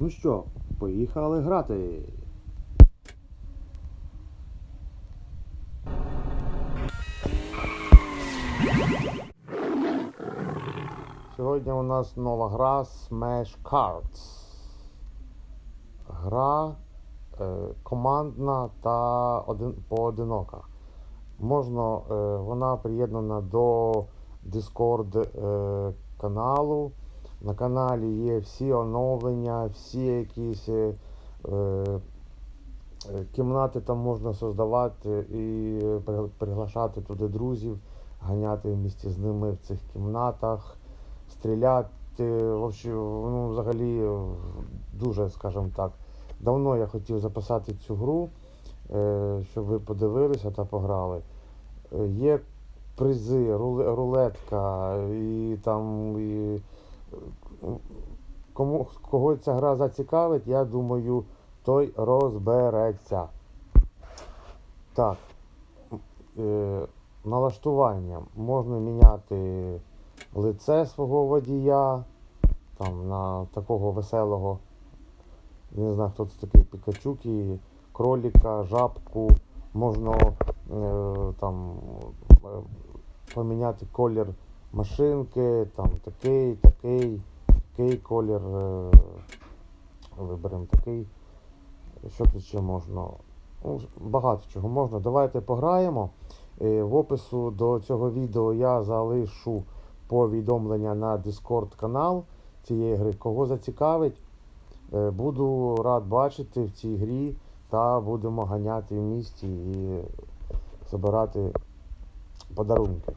Ну що, поїхали грати. Сьогодні у нас нова гра Smash Cards. Гра е, командна та один, поодинока. Можна, е, вона приєднана до Discord е, каналу. На каналі є всі оновлення, всі якісь е, е, кімнати там можна создавати і приглашати туди друзів, ганяти в місті з ними в цих кімнатах, стріляти. Ну, взагалі дуже, скажімо так. Давно я хотів записати цю гру, е, щоб ви подивилися та пограли. Е, Є призи, рулетка і там. І, кому, кого ця гра зацікавить, я думаю, той розбереться. Так. Е, налаштування. Можна міняти лице свого водія. Там на такого веселого. Не знаю, хто це такий Пікачуки, кроліка, жабку. Можна е, там е, поміняти колір машинки, там такий, такий, такий колір. Е, виберемо такий. Що тут ще можна? Ну, багато чого можна. Давайте пограємо. Е, В опису до цього відео я залишу повідомлення на Discord канал цієї гри. Кого зацікавить, е, буду рад бачити в цій грі та будемо ганяти в місті і збирати подарунки.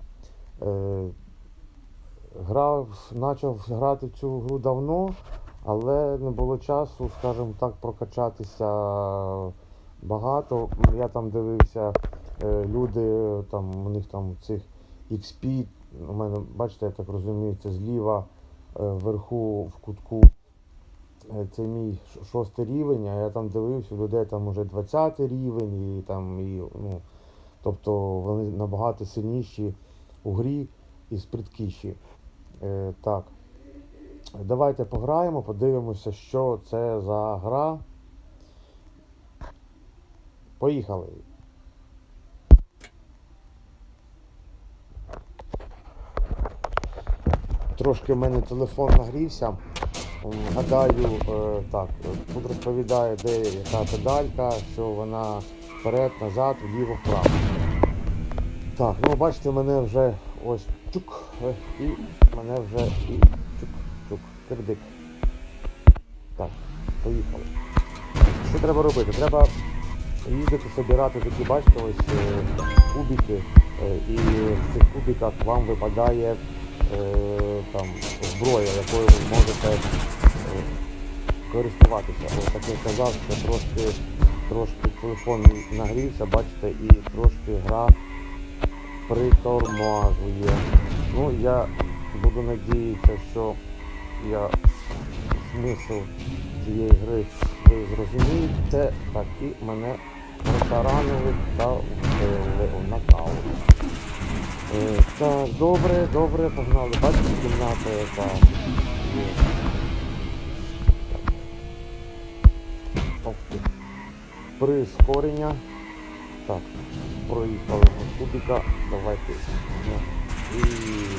Грав, почав грати цю гру давно, але не було часу, скажімо так, прокачатися багато. Я там дивився, е, люди, там, у них там цих XP, у мене, бачите, я так розумію, це зліва е, вверху в кутку. Е, Це мій шостий рівень, а я там дивився, у людей там уже 20 рівень, і там, і, ну, тобто вони набагато сильніші у грі і сприткіші. Е, так. Давайте пограємо, подивимося, що це за гра. Поїхали. Трошки в мене телефон нагрівся. Гадаю, е, так, тут розповідає, де яка педалька, що вона вперед, назад, вліво, вправо. Так, ну бачите, мене вже ось чук, і мене вже і чук, чук, кирдик. Так, поїхали. Що треба робити? Треба їздити, собирати такі, бачите, ось е, кубики, е, і в цих кубиках вам випадає е, там зброя, якою ви можете користуватися. Ось так я казав, що трошки, трошки телефон нагрівся, бачите, і трошки гра притормажує. Ну, я буду надіятися, що я смисл цієї гри ви зрозумієте, так і мене протаранили та вбили у нокаут. Е, Так, добре, добре, погнали. Бачите, кімната яка є. Прискорення. Так, проїхали на кубіка. Давайте. Ну, І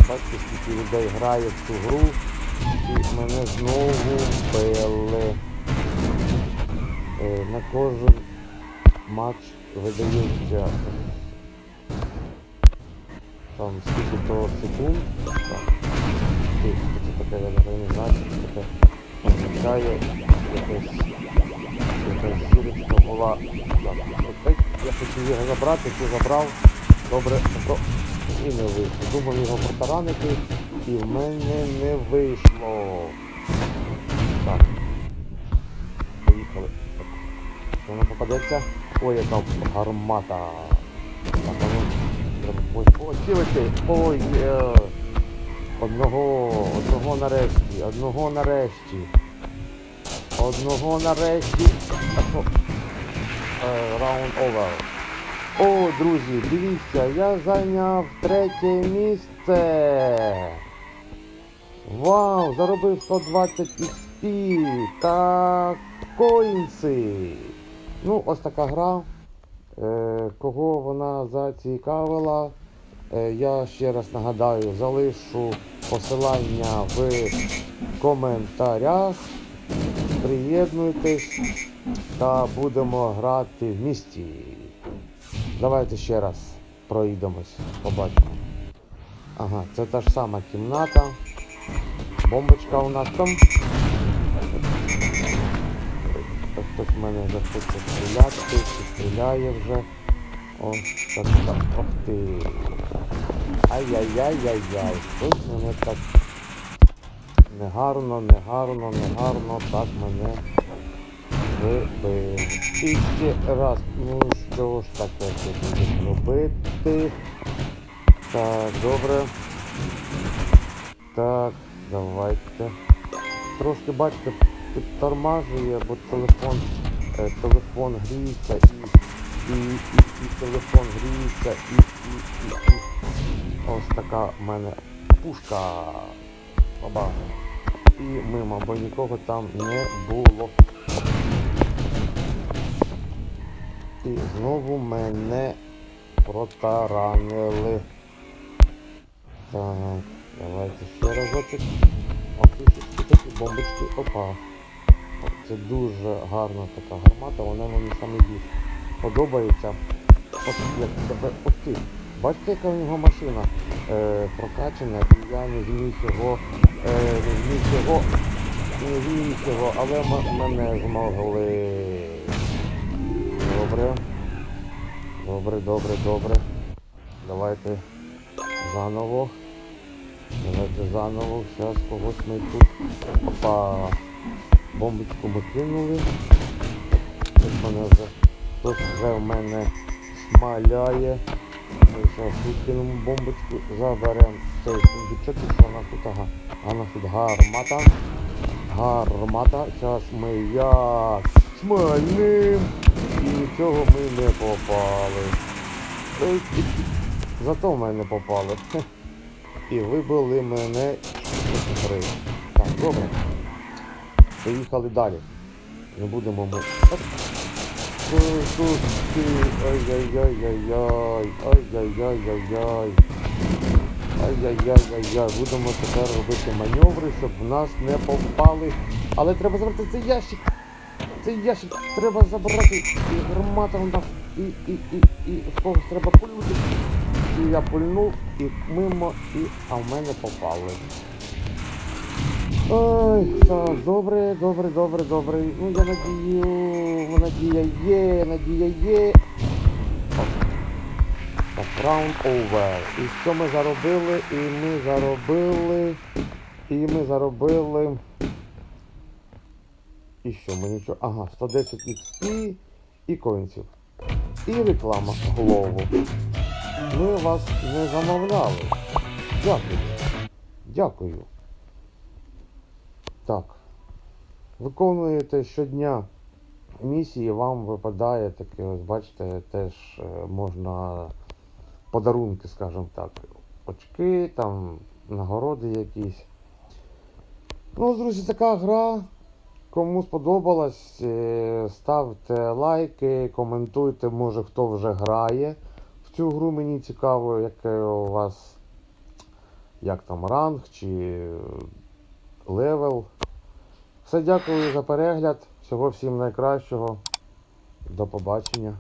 бачите, скільки людей грає в цю гру. І мене знову вбили. Е, На кожен матч видається там скільки то секунд. Так. Це таке, я не знаю, таке означає якась якась зірочка була. Так, я хотів його забрати, ти забрав. Добре, про... і не вийшло. Думав його протаранити, і в мене не вийшло. Так. Поїхали. Що воно попадеться? Ой, яка гармата. Так, а ну, треба ось получилося. Ой, є. Одного, одного нарешті, одного нарешті. Одного нарешті. А що? Е, Раунд овер. О, друзі, дивіться, я зайняв третє місце. Вау, заробив 120 XP. XP та коінси. Ну, ось така гра. Е, кого вона зацікавила, е, я ще раз нагадаю, залишу посилання в коментарях. Приєднуйтесь та будемо грати в місті. Давайте ще раз проїдемось, побачимо. Ага, це та ж сама кімната. Бомбочка у нас там. Хтось в мене вже хоче стріляти, чи стріляє вже. О, так, так, ох ти. Ай-яй-яй-яй-яй. Щось мене так негарно, негарно, негарно так мене І ще раз, ну що ж таке тут будеш робити? Так, добре. Так, давайте. Трошки бачите, підтормажує, бо телефон, е, телефон гріється і, і, і, і телефон гріється і, і, і, і. Ось така в мене пушка. Баба. І мимо, бо нікого там не було. І знову мене протаранили. Так, давайте ще. Опишечки такі бомбочки. Опа. Це дуже гарна така гармата, вона мені саме більше подобається. Ось як тебе. Ти. Бачите, яка в нього машина е, прокачана, і я не зміг його, е, не зміг його, не зміг його, але мене змогли. Добре. Добре, добре, добре. Давайте заново. Давайте заново. Зараз когось ми тут. Опа. Бомбочку ми кинули. Хтось мене вже. Хтось вже в мене шмаляє. Ми зараз викинемо бомбочку, заберемо цей сундучок, що вона тут ага. А тут гармата. Гармата. Зараз ми як шмальним. І нічого ми не попали. Зато в мене попали. І вибили мене з гри. Так, добре. Поїхали далі. Не будемо ми. Ай-яй-яй-яй-яй. Ай-яй-яй-яй-яй. Ай-яй-яй-яй-яй. Будемо тепер робити маневри, щоб в нас не попали. Але треба забрати цей ящик. Цей ящик треба забрати. І гармата у нас. І, і, і, і в когось треба пульнути. І я пульнув, і мимо, і... А в мене попали. Ой, так, добре, добре, добре, добре. Ну я надію, надія є, надія є. Раунд овер. І що ми заробили? І ми заробили. І ми заробили. І що ми нічого. Ага, 110 XP і коінців. І реклама голову. Ми вас не замовляли. Дякую. Дякую. Так. Виконуєте щодня місії, вам випадає таке, ось бачите, теж е, можна подарунки, скажімо так. Очки, там, нагороди якісь. Ну, друзі, така гра. Кому сподобалась, е, ставте лайки, коментуйте, може хто вже грає в цю гру. Мені цікаво, яке у вас як там ранг чи левел. Все дякую за перегляд. Всього всім найкращого. До побачення.